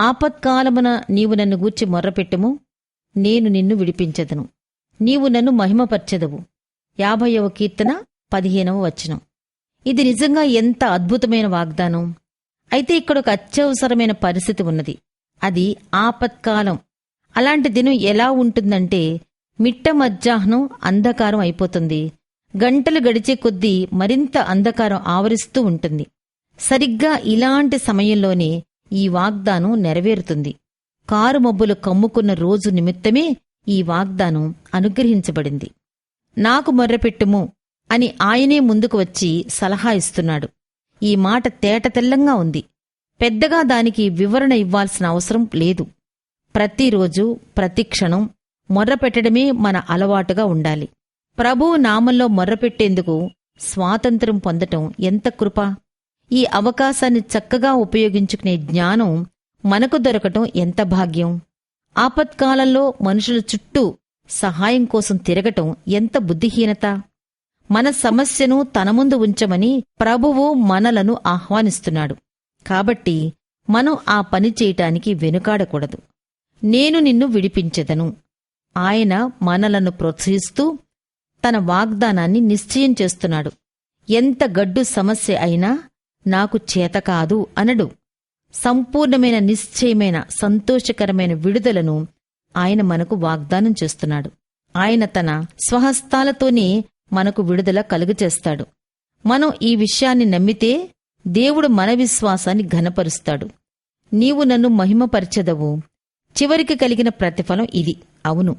ఆపత్కాలమున నీవు నన్ను గూర్చి మొర్రపెట్టుము నేను నిన్ను విడిపించదను. నీవు నన్ను మహిమపరచెదవు. యాభైవ కీర్తన పదిహేనవ వచనం. ఇది నిజంగా ఎంత అద్భుతమైన వాగ్దానం. అయితే ఇక్కడ ఒక అత్యవసరమైన పరిస్థితి ఉన్నది. అది ఆపత్కాలం. అలాంటి దినం ఎలా ఉంటుందంటే మిట్ట మధ్యాహ్నం అంధకారం అయిపోతుంది. గంటలు గడిచే కొద్దీ మరింత అంధకారం ఆవరిస్తూ ఉంటుంది. సరిగ్గా ఇలాంటి సమయంలోనే ఈ వాగ్దానం నెరవేరుతుంది. కారు మబ్బులు కమ్ముకున్న రోజు నిమిత్తమే ఈ వాగ్దానం అనుగ్రహించబడింది. నాకు మొర్రపెట్టుము అని ఆయనే ముందుకు వచ్చి సలహా ఇస్తున్నాడు. ఈ మాట తేటతెల్లంగా ఉంది. పెద్దగా దానికి వివరణ ఇవ్వాల్సిన అవసరం లేదు. ప్రతిరోజు ప్రతిక్షణం మొర్రపెట్టడమే మన అలవాటుగా ఉండాలి. ప్రభువు నామంలో మొర్రపెట్టేందుకు స్వాతంత్రం పొందటం ఎంత కృప? ఈ అవకాశాన్ని చక్కగా ఉపయోగించుకునే జ్ఞానం మనకు దొరకటం ఎంత భాగ్యం? ఆపత్కాలంలో మనుషుల చుట్టూ సహాయం కోసం తిరగటం ఎంత బుద్ధిహీనత? మన సమస్యను తన ముందు ఉంచమని ప్రభువు మనలను ఆహ్వానిస్తున్నాడు. కాబట్టి మనం ఆ పని చేయటానికి వెనుకాడకూడదు. నేను నిన్ను విడిపించెదను. ఆయన మనలను ప్రోత్సహిస్తూ తన వాగ్దానాన్ని నిశ్చయం చేస్తున్నాడు. ఎంత గడ్డు సమస్య అయినా నాకు చేత కాదు అనడు. సంపూర్ణమైన నిశ్చయమైన సంతోషకరమైన విడుదలను ఆయన మనకు వాగ్దానం చేస్తున్నాడు. ఆయన తన స్వహస్తాలతోనే మనకు విడుదల కలుగచేస్తాడు మనం ఈ విషయాన్ని నమ్మితే దేవుడు మన విశ్వాసాన్ని ఘనపరుస్తాడు. నీవు నన్ను మహిమపరచెదవు. చివరికి కలిగిన ప్రతిఫలం ఇది. అవును.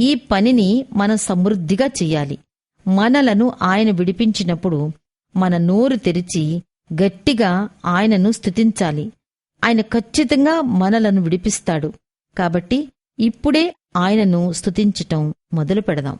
ఈ పనిని మనం సమృద్ధిగా చెయ్యాలి మనలను ఆయన విడిపించినప్పుడు మన నోరు తెరిచి గట్టిగా ఆయనను స్థుతించాలి. ఆయన ఖచ్చితంగా మనలను విడిపిస్తాడు. కాబట్టి ఇప్పుడే ఆయనను స్థుతించటం మొదలు పెడదాం